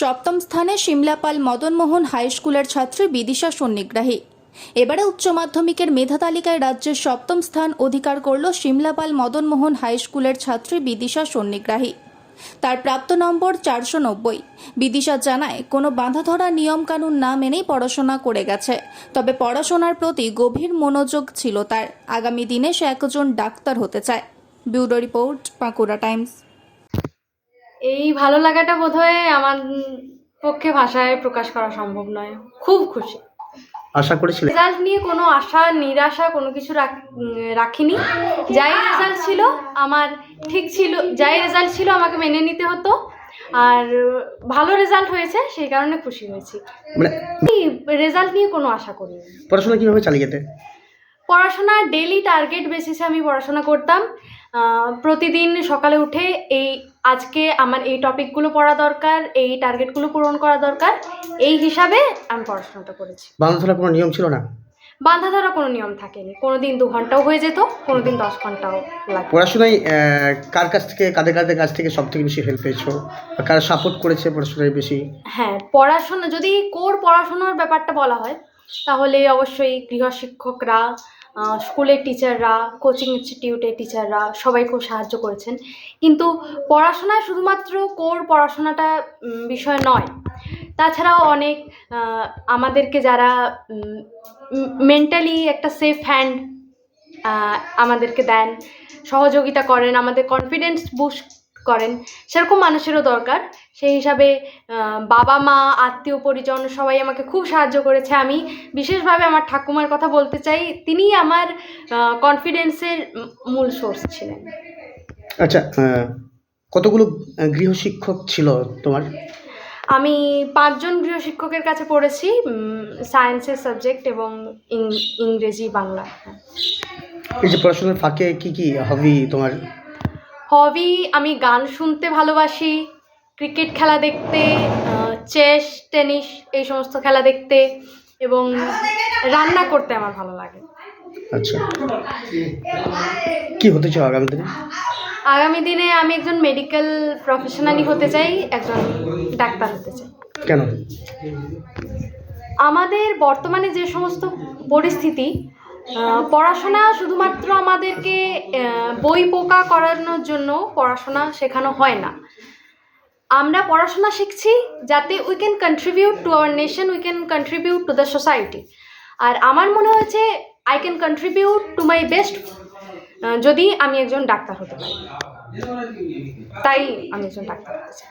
সপ্তম স্থানে সিমলাপাল মদনমোহন হাই স্কুলের ছাত্রী বিদিশা সন্নিগ্রাহী। এবারে উচ্চ মাধ্যমিকের মেধা তালিকায় রাজ্যের সপ্তম স্থান অধিকার করল সিমলাপাল মদনমোহন হাই স্কুলের ছাত্রী বিদিশা সন্নিগ্রাহী। তার প্রাপ্ত নম্বর চারশো নব্বই। বিদিশা জানায়, কোনো বাঁধাধরা নিয়মকানুন না মেনেই পড়াশোনা করে গেছে, তবে পড়াশোনার প্রতি গভীর মনোযোগ ছিল তার। আগামী দিনে সে একজন ডাক্তার হতে চায়। Bureau report Bankura Times. এই ভালো লাগাটা বোধহয় আমার পক্ষে ভাষায় প্রকাশ করা সম্ভব নয়। খুব খুশি। আশা করেছিলে রেজাল্ট নিয়ে কোনো আশা নিরাশা কোনো কিছু রাখ- রাখিনি। যাই রেজাল্ট ছিল আমার ঠিক ছিল যাই রেজাল্ট ছিল আমাকে মেনে নিতে হতো। আর ভালো রেজাল্ট হয়েছে সেই কারণে খুশি হয়েছি। মানে রেজাল্ট নিয়ে কোনো আশা করিনি। পড়াশোনা কীভাবে চালিয়ে যেতে পড়াশোনা ডেলি টার্গেট বেসিসে আমি পড়াশোনা করতাম। প্রতিদিন সকালে উঠে এই আজকে আমার এই টপিকগুলো পড়া দরকার এই টার্গেটগুলো পূরণ করা দরকার এই হিসাবে আমি পড়াশোনাটা করেছি। বাঁধা ধরা কোনো নিয়ম ছিল না? বাঁধা ধরা কোনো নিয়ম থাকেনি। কোনো দিন দু ঘন্টাও হয়ে যেত কোনো দিন দশ ঘন্টাও লাগে পড়াশোনায় আহ, কার কাছ থেকে কাদের কাদের কাছ থেকে সব থেকে বেশি হেল্প পেয়েছ? বা কার সাপোর্ট করেছে পড়াশোনায় বেশি? হ্যাঁ পড়াশোনা যদি কোর পড়াশোনার ব্যাপারটা বলা হয় তাহলে অবশ্যই গৃহশিক্ষকরা স্কুলের টিচাররা, কোচিং ইনস্টিটিউটের টিচাররা সবাই খুব সাহায্য করেছেন। কিন্তু পড়াশোনায় শুধুমাত্র কোর পড়াশোনাটা বিষয় নয়। তাছাড়াও অনেক আমাদেরকে যারা মেন্টালি একটা সেফ হ্যান্ড আমাদেরকে দেন, সহযোগিতা করেন, আমাদের কনফিডেন্স বুস্ট করেন। সেরকম মানুষেরও দরকার। সেই হিসাবে বাবা মা আত্মীয় পরিজন সবাই আমাকে খুব সাহায্য করেছে। আমি বিশেষভাবে আমার ঠাকুমার কথা বলতে চাই তিনিই আমার কনফিডেন্সের মূল সোর্স ছিলেন। আচ্ছা কতগুলো গৃহশিক্ষক ছিল তোমার? আমি পাঁচজন গৃহশিক্ষকের কাছে পড়েছি সায়েন্সের সাবজেক্ট এবং ইংরেজি বাংলা। এই যে পড়াশোনার ফাঁকে কি কি হবি তোমার হবি আমি গান শুনতে ভালোবাসি ক্রিকেট খেলা দেখতে চেস টেনিস এই সমস্ত খেলা দেখতে এবং রান্না করতে আমার ভালো লাগে। আচ্ছা। কি হতে চাও আগামী দিনে? আগামী দিনে আমি একজন মেডিকেল প্রফেশনালি হতে চাই একজন ডাক্তার হতে চাই। কেন? আমাদের বর্তমানে যে সমস্ত পরিস্থিতি পড়াশোনা শুধুমাত্র আমাদেরকে বই পোকা করানোর জন্য পড়াশোনা শেখানো হয় না। আমরা পড়াশোনা শিখছি যাতে we can contribute to our nation we can contribute to the society আর আমার মনে হয়েছে I can contribute to my best যদি আমি একজন ডাক্তার হতে পারি। তাই আমি একজন ডাক্তার হতে চাই।